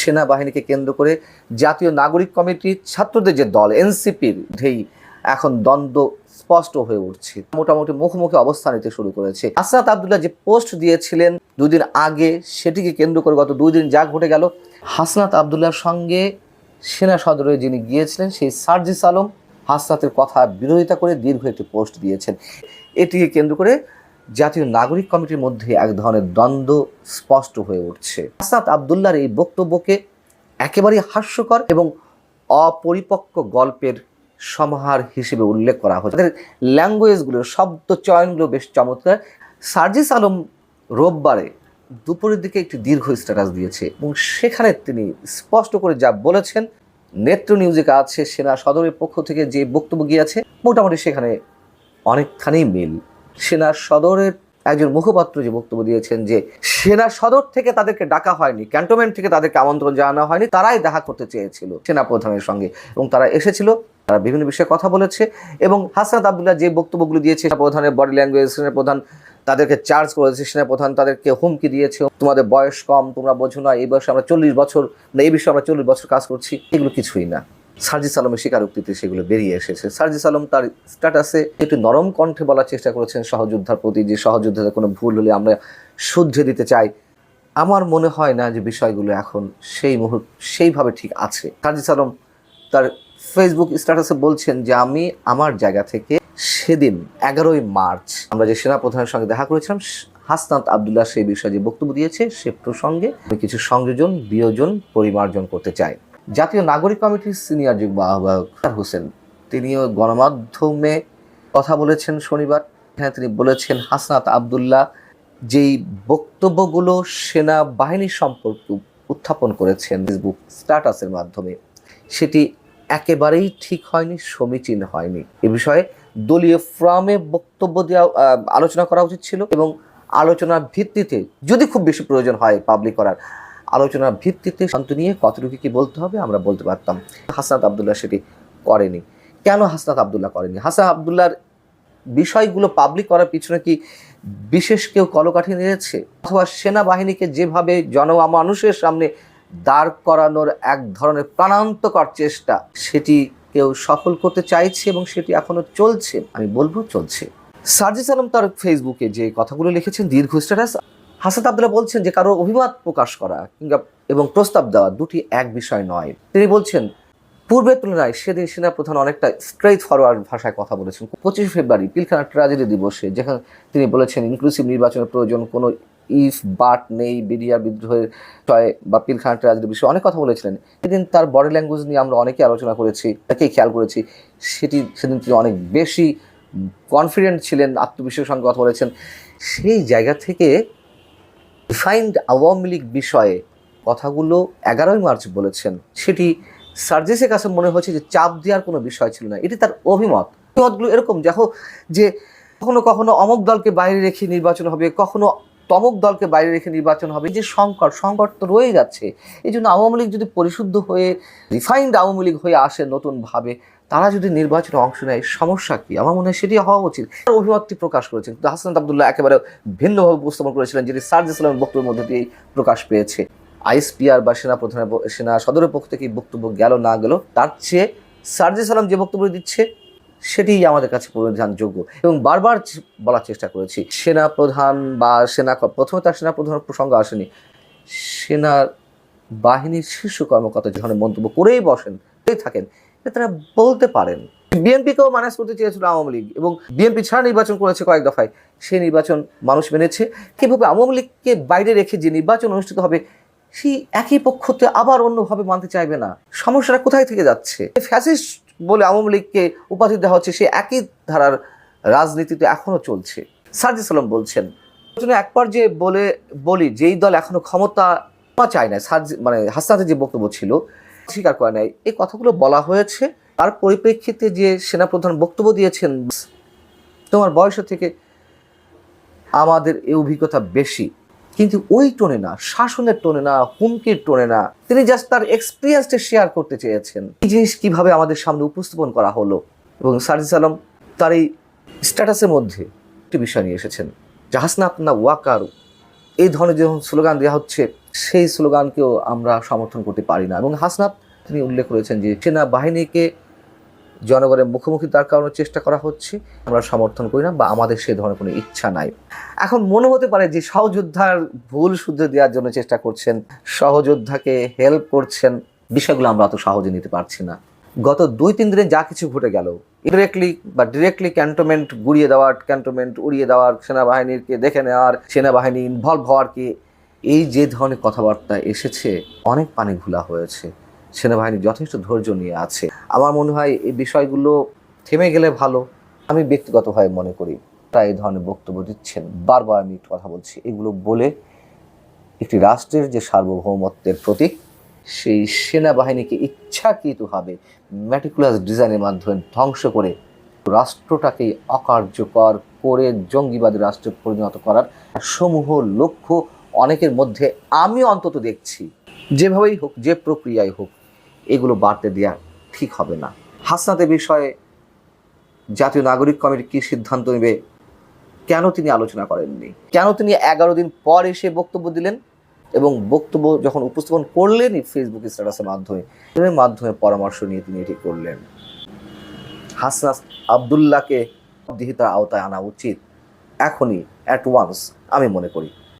সেনাবাহিনীকে কেন্দ্র করে জাতীয় নাগরিক কমিটি ছাত্রদের যে দল, এনসিপির ঢেই এখন দ্বন্দ্ব স্পষ্ট হয়ে উঠছে। মোটামুটি মুখোমুখি অবস্থান নিতে শুরু করেছে। আসরাত আবদুল্লাহ যে পোস্ট দিয়েছিলেন দুদিন আগে, সেটিকে কেন্দ্র করে গত দুই দিন যা ঘটে গেল, হাসনাত আবদুল্লাহর সঙ্গে সেনা সদরে যিনি গিয়েছিলেন, সেই সার্জিস আলম হাসনাতের কথা বিরোধিতা করে দীর্ঘ একটি পোস্ট দিয়েছেন। এটিকে কেন্দ্র করে জাতীয় নাগরিক কমিটির মধ্যে এক ধরনের দ্বন্দ্ব স্পষ্ট হয়ে উঠছে। আসাদ আবদুল্লাহর এই বক্তব্যকে একেবারেই হাস্যকর এবং অপরিপক্ক গল্পের সমাহার হিসেবে উল্লেখ করা হয়েছে। তাদের ল্যাঙ্গুয়েজগুলো শব্দ চয়নগুলো বেশ চমৎকার। সার্জিস আলম রোববারে দুপুরের দিকে একটি দীর্ঘ স্ট্যাটাস দিয়েছে এবং সেখানে তিনি স্পষ্ট করে যা বলেছেন, নেত্র নিউজে আছে, সেনা সদরের পক্ষ থেকে যে বক্তব্য গিয়েছে, মোটামুটি সেখানে অনেকখানি মিল। সেনা সদরের একজন মুখপাত্র যে বক্তব্য দিয়েছেন যে সেনা সদর থেকে তাদেরকে ডাকা হয়নি, ক্যান্টনমেন্ট থেকে তাদেরকে আমন্ত্রণ জানানো হয়নি, তারাই দেখা করতে চেয়েছিল সেনা প্রধানের সঙ্গে। এবং তারা এসেছিল, তারা বিভিন্ন বিষয়ে কথা বলেছে এবং হাসনাত আবদুল্লাহ যে বক্তব্যগুলো দিয়েছে সেনা প্রধানের বডি ল্যাঙ্গুয়েজ সেনা প্রধান তাদেরকে চার্জ করেছে সেনা প্রধান তাদেরকে হুমকি দিয়েছে, তোমাদের বয়স কম, তোমরা বোঝো না, এই বয়সে আমরা চল্লিশ বছর না এই বিষয়ে আমরা চল্লিশ বছর কাজ করছি, এগুলো কিছুই না। সার্জিস আলমের স্বীকারোক্তিতে সেগুলো বেরিয়ে এসেছে। সার্জিস আলম তার স্ট্যাটাসে একটু নরম কণ্ঠে বলার চেষ্টা করেছেন সহযোদ্ধার প্রতি যে সহযোদ্ধাদের কোনো ভুল হলে আমরা শুধরে দিতে চাই। আমার মনে হয় না যে বিষয়গুলো এখন সেই মুহূর্ত, সেইভাবে ঠিক আছে। সার্জিস আলম তার ফেসবুক স্ট্যাটাসে বলছেন যে আমি আমার জায়গা থেকে সেদিন এগারোই মার্চ আমরা যে সেনাপ্রধানের সঙ্গে দেখা করেছিলাম, হাসনাত আবদুল্লাহ সেই বিষয়ে যে বক্তব্য দিয়েছে, সে প্রসঙ্গে আমি কিছু সংযোজন, বিয়োজন, পরিমার্জন করতে চাই। জাতীয় নাগরিক কমিটির সিনিয়র যুগ্ম আহ্বায়ক হোসেন। তিনিও গণমাধ্যমে কথা বলেছেন শনিবার। এখানে তিনি বলেছেন, হাসনাত আবদুল্লাহ যেই বক্তব্যগুলো সেনাবাহিনী সম্পর্কে উত্থাপন করেছেন ফেসবুক স্ট্যাটাসের মাধ্যমে, সেটি একেবারেই ঠিক হয়নি, সমীচীন হয়নি। এ বিষয়ে দলীয় ফ্রামে বক্তব্য দেওয়া আলোচনা করা উচিত ছিল এবং আলোচনার ভিত্তিতে যদি খুব বেশি প্রয়োজন হয় পাবলিক করার আলোচনার ভিত্তিতে শান্ত নিয়ে কতটুকু কি বলতে হবে আমরা বলতে পারতাম। হাসনাত আবদুল্লাহ সেটি করেনি। কেন হাসনাত আবদুল্লাহ করেনি? হাসান আবদুল্লাহর বিষয়গুলো পাবলিক করার পিছনে কি বিশেষ কেউ কলকাঠি নিয়েছে? অথবা সেনাবাহিনীকে যেভাবে জন মানুষের সামনে দাঁড় করানোর এক ধরনের প্রাণান্তকর চেষ্টা, সেটি কেউ সফল করতে চাইছে এবং সেটি এখনও চলছে? আমি বলব চলছে। সার্জিস আলম তার ফেসবুকে যে কথাগুলো লিখেছেন, দীর্ঘ স্ট্যাটাস হাসাত আবদুল্লাহ বলছেন যে কারও অভিমত প্রকাশ করা কিংবা এবং প্রস্তাব দেওয়া দুটি এক বিষয় নয়। তিনি বলছেন, পূর্বের তুলনায় সেদিন সেনাপ্রধান অনেকটা স্ট্রেট ফরওয়ার্ড ভাষায় কথা বলেছেন। পঁচিশে ফেব্রুয়ারি পিলখানা ট্রাজেডি দিবসে যেখানে তিনি বলেছেন ইনক্লুসিভ নির্বাচনের প্রয়োজন কোনো ইফ বাট নেই, বিডিআর বিদ্রোহের টয় বা পিলখানা ট্রাজেডি বিষয়ে অনেক কথা বলেছিলেন। সেদিন তার বডি ল্যাঙ্গুয়েজ নিয়ে আমরা অনেকে আলোচনা করেছি, অনেকেই খেয়াল করেছি। সেটি সেদিন তিনি অনেক বেশি কনফিডেন্ট ছিলেন, আত্মবিশ্বাসের সঙ্গে কথা বলেছেন। সেই জায়গা থেকে ডিফাইন্ড আওয়ামী লীগ বিষয়ে কথাগুলো এগারোই মার্চ বলেছেন। সেটি সার্জিসের কাছে মনে হয়েছে যে চাপ দেওয়ার কোনো বিষয় ছিল না। এটি তার অভিমত। অভিমতগুলো এরকম দেখো যে কখনো কখনো অমক দলকে বাইরে রেখে নির্বাচন হবে, কখনো তমক দলকে বাইরে রেখে নির্বাচন হবে যে সংকট সংকট তো রয়ে যাচ্ছে। এই জন্য আওয়ামী লীগ যদি পরিশুদ্ধ হয়ে রিফাইন্ড আওয়ামী লীগ হয়ে আসে নতুনভাবে তারা যদি নির্বাচনে অংশ নেয়, সমস্যা কি? আমার মনে হয় সেটি হওয়া উচিত। অভিমতটি প্রকাশ করেছেন। কিন্তু হাসান আবদুল্লাহ একেবারে ভিন্নভাবে উপস্থাপন করেছিলেন যেটি সার্জ ইসলামের বক্তব্যের মধ্যে দিয়েই প্রকাশ পেয়েছে। আইএসপিআর বা সেনা প্রধানের সেনা সদরের পক্ষ থেকে বক্তব্য গেল না গেল, তার চেয়ে সার্জি সালাম যে বক্তব্য দিচ্ছে, সেটিই আমাদের কাছে পরিধানযোগ্য। এবং বারবার বলার চেষ্টা করেছি, সেনা প্রধান বা সেনা প্রথমে তার সেনা প্রধানের প্রসঙ্গ আসেনি। সেনার বাহিনীর শীর্ষ কর্মকর্তা যেখানে মন্তব্য করেই বসেন থাকেন। তারা বলতে পারেন। বিএনপিকেও ম্যানেজ করতে চেয়েছিল আওয়ামী লীগ এবং বিএনপি ছাড়া নির্বাচন করেছে কয়েক দফায়। সেই নির্বাচন মানুষ মেনেছে। কীভাবে আওয়ামী লীগকে বাইরে রেখে যে নির্বাচন অনুষ্ঠিত হবে, সেই একই পক্ষতে আবার অন্যভাবে মানতে চাইবে না। সমস্যাটা কোথায় থেকে যাচ্ছে? ফ্যাসিস্ট বলে আওয়ামী লীগকে উপাধি দেওয়া হচ্ছে, সে একই ধারার রাজনীতিতে এখনও চলছে। সার্জিস আলম বলছেন এক পর্যায়ে বলে, বলি, যেই দল এখনও ক্ষমতা চায় না সার্জি মানে হাসনাতের যে বক্তব্য ছিল স্বীকার করে নেয় এই কথাগুলো বলা হয়েছে। তার পরিপ্রেক্ষিতে যে সেনাপ্রধান বক্তব্য দিয়েছেন, তোমার বয়সের থেকে আমাদের এই অভিজ্ঞতা বেশি। কিন্তু ওই টোনে না, শাসনের টোনে না, হুমকির টোনে না, তিনি জাস্ট তার এক্সপিরিয়েন্সটা শেয়ার করতে চেয়েছেন। এই জিনিস কীভাবে আমাদের সামনে উপস্থাপন করা হলো? এবং সার্জিস আলম তার এই স্ট্যাটাসের মধ্যে একটি বিষয় নিয়ে এসেছেন জাহাসনাত না ওয়াকারু। এই ধরনের যখন স্লোগান দেওয়া হচ্ছে, সেই স্লোগানকেও আমরা সমর্থন করতে পারি না। এবং হাসনাত তিনি উল্লেখ করেছেন যে সেনাবাহিনীকে জনগণের মুখোমুখি দাঁড় করানোর চেষ্টা করা হচ্ছে। আমরা সমর্থন করি না বা আমাদের সে ধরনের কোনো ইচ্ছা নাই। এখন মনে হতে পারে যে সহযোদ্ধার ভুল শুদ্ধ দেওয়ার জন্য চেষ্টা করছেন, সহযোদ্ধাকে হেল্প করছেন। বিষয়গুলো আমরা অত সহজে নিতে পারছি না। গত দুই তিন দিনে যা কিছু ঘটে গেল ইনডিরেক্টলি বা ডিরেক্টলি ক্যান্টনমেন্ট গুড়িয়ে দেওয়ার ক্যান্টনমেন্ট উড়িয়ে দেওয়ার, সেনাবাহিনীকে দেখে নেওয়ার, সেনাবাহিনী ইনভলভ হওয়ার কি এই যে ধরনের কথাবার্তা এসেছে, অনেক পানি ঘোলা হয়েছে। সেনাবাহিনী যথেষ্ট ধৈর্য নিয়ে আছে। আমার মনে হয় এই বিষয়গুলো থেমে গেলে ভালো। আমি ব্যক্তিগতভাবে মনে করি, তারা এই ধরনের বক্তব্য দিচ্ছেন। বারবার আমি একটু কথা বলছি। এগুলো বলে একটি রাষ্ট্রের যে সার্বভৌমত্বের প্রতীক, সেই সেনাবাহিনীকে ইচ্ছাকৃতভাবে ম্যাটিকুলাস ডিজাইনের মাধ্যমে ধ্বংস করে রাষ্ট্রটাকে অকার্যকর করে জঙ্গিবাদী রাষ্ট্রে পরিণত করার সমূহ লক্ষ্য অনেকের মধ্যে আমি অন্তত দেখছি। যেভাবেই হোক, যে প্রক্রিয়ায় হোক এগুলো বাড়তে দেওয়া ঠিক হবে না। হাসনাতের বিষয়ে জাতীয় নাগরিক কমিটি কী সিদ্ধান্ত নেবে, কেন তিনি আলোচনা করেননি? কেন তিনি এগারো দিন পর এসে বক্তব্য দিলেন? এবং বক্তব্য যখন উপস্থাপন করলেন ফেসবুক স্ট্যাটাসের মাধ্যমে, এর মাধ্যমে পরামর্শ নিয়ে তিনি এটি করলেন। হাসনাস আবদুল্লাহকে বিহিতার আওতায় আনা উচিত। এখনই অ্যাট ওয়ান্স আমি মনে করি।